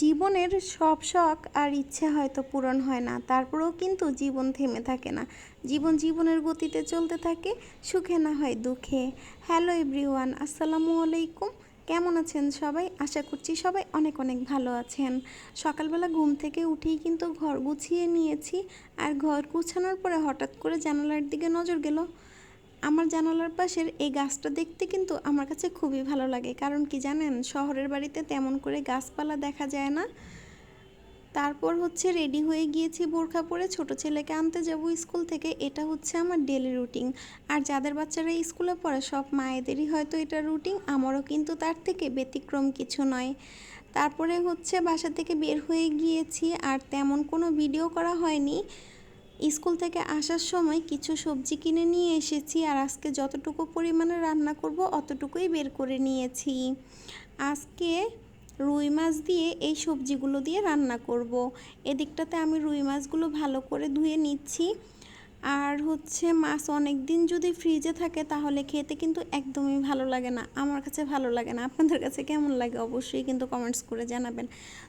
জীবনের সব শখ আর ইচ্ছে হয়তো পূরণ হয় না, তারপরেও কিন্তু জীবন থেমে থাকে না। জীবন জীবনের গতিতে চলতে থাকে, সুখে না হয় দুঃখে। হ্যালো এভরিওয়ান আসসালামু আলাইকুম। কেমন আছেন সবাই? আশা করছি সবাই অনেক অনেক ভালো আছেন। সকালবেলা ঘুম থেকে উঠেই কিন্তু ঘর গুছিয়ে নিয়েছি, আর ঘর গুছানোর পরে হঠাৎ করে জানালার দিকে নজর গেল। আমার জানালার পাশের এই গাছটা দেখতে কিন্তু আমার কাছে খুবই ভালো লাগে। কারণ কি জানেন? শহরের বাড়িতে তেমন করে গাছপালা দেখা যায় না। তারপর হচ্ছে রেডি হয়ে গিয়েছি বোরখা পরে ছোট ছেলেকে আনতে যাব স্কুল থেকে। এটা হচ্ছে আমার ডেলি রুটিন আর যাদের বাচ্চারা স্কুলে পড়ে, সব মায়েদেরই হয়তো এটা রুটিন আমারও কিন্তু তার থেকে ব্যতিক্রম কিছু নয়। তারপরে হচ্ছে বাসা থেকে বের হয়ে গিয়েছি, আর তেমন কোনো ভিডিও করা হয়নি। স্কুল থেকে আসার সময় কিছু সবজি কিনে নিয়ে এসেছি আর আজকে যতটুকু পরিমাণে রান্না করব, অতটুকুই বের করে নিয়েছি আজকে রুই মাছ দিয়ে এই সবজিগুলো দিয়ে রান্না করব। এদিকটাতে আমি রুই মাছগুলো ভালো করে ধুয়ে নিচ্ছি আর হচ্ছে মাছ অনেক দিন যদি ফ্রিজে থাকে তাহলে খেতে কিন্তু একদমই ভালো লাগে না। আমার কাছে ভালো লাগে না। আপনাদের কাছে কেমন লাগে? অবশ্যই কিন্তু কমেন্টস করে জানাবেন।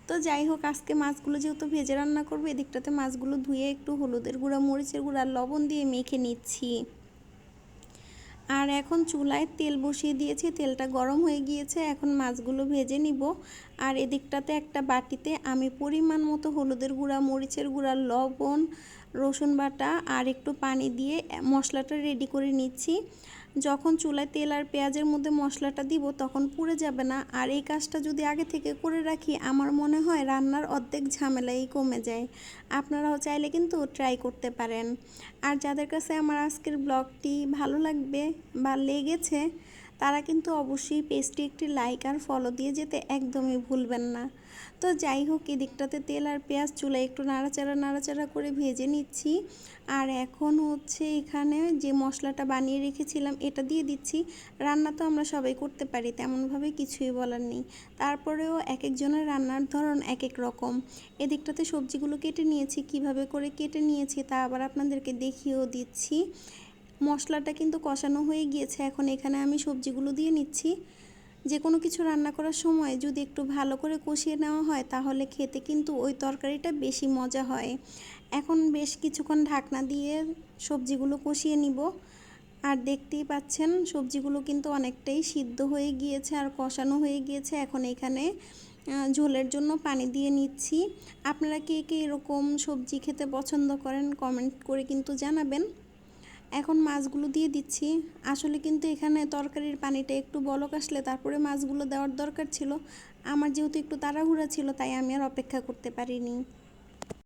তো যাই হোক, আজকে মাছগুলো যেহেতু ভেজে রান্না করব, এদিকটাতে মাছগুলো ধুয়ে একটু হলুদের গুঁড়া, মরিচের গুঁড়া লবণ দিয়ে মেখে নিচ্ছি। আর এখন চুলায় তেল বসিয়ে দিয়েছি। তেলটা গরম হয়ে গিয়েছে। এখন মাছগুলো ভেজে নিব। আর এদিকটাতে একটা বাটিতে আমি পরিমাণ মতো হলুদের গুঁড়া, মরিচের গুঁড়া, লবণ রসুন বাটা আর একটু পানি দিয়ে মশলাটা রেডি করে নিচ্ছি। যখন চুলায় তেল আর পেঁয়াজের মধ্যে মশলাটা দিব তখন পুড়ে যাবে না। আর এই কাজটা যদি আগে থেকে করে রাখি, আমার মনে হয় রান্নার অর্ধেক ঝামেলাই কমে যায়। আপনারাও চাইলে কিন্তু ট্রাই করতে পারেন। আর যাদের কাছে আমার আজকের ব্লগটি ভালো লাগবে বা লেগেছে তারা কিন্তু অবশ্যই পেজটি একটি লাইক আর ফলো দিয়ে যেতে একদমই ভুলবেন না। তো যাই হোক, এদিকটাতে তেল আর পেঁয়াজ চুলায় একটু নাড়াচাড়া নাড়াচাড়া করে ভেজে নিচ্ছি। আর এখন হচ্ছে এখানে যে মশলাটা বানিয়ে রেখেছিলাম, এটা দিয়ে দিচ্ছি। রান্না তো আমরা সবাই করতে পারি, তেমনভাবে কিছুই বলার নেই। তারপরেও এক একজনের রান্নার ধরন এক এক রকম। এদিকটাতে সবজিগুলো কেটে নিয়েছি, কীভাবে করে কেটে নিয়েছি তা আবার আপনাদেরকে দেখিয়েও দিচ্ছি। মশলাটা কিন্তু কষানো হয়ে গিয়েছে। এখন এখানে আমি সবজিগুলো দিয়ে নিচ্ছি। যে কোনো কিছু রান্না করার সময় যদি একটু ভালো করে কষিয়ে নেওয়া হয়, তাহলে খেতে কিন্তু ওই তরকারিটা বেশি মজা হয়। এখন বেশ কিছুক্ষণ ঢাকনা দিয়ে সবজিগুলো কষিয়ে নিব। আর দেখতেই পাচ্ছেন, সবজিগুলো কিন্তু অনেকটাই সিদ্ধ হয়ে গিয়েছে আর কষানো হয়ে গিয়েছে। এখন এখানে ঝোলের জন্য পানি দিয়ে নিচ্ছি। আপনারা কে কে এরকম সবজি খেতে পছন্দ করেন, কমেন্ট করে কিন্তু জানাবেন। এখন মাছগুলো দিয়ে দিচ্ছি। আসলে কিন্তু এখানে তরকারির পানিটা একটু বলক আসলে তারপরে মাছগুলো দেওয়ার দরকার ছিল। আমার যেহেতু একটু তাড়াহুড়া ছিল, তাই আমি আর অপেক্ষা করতে পারিনি।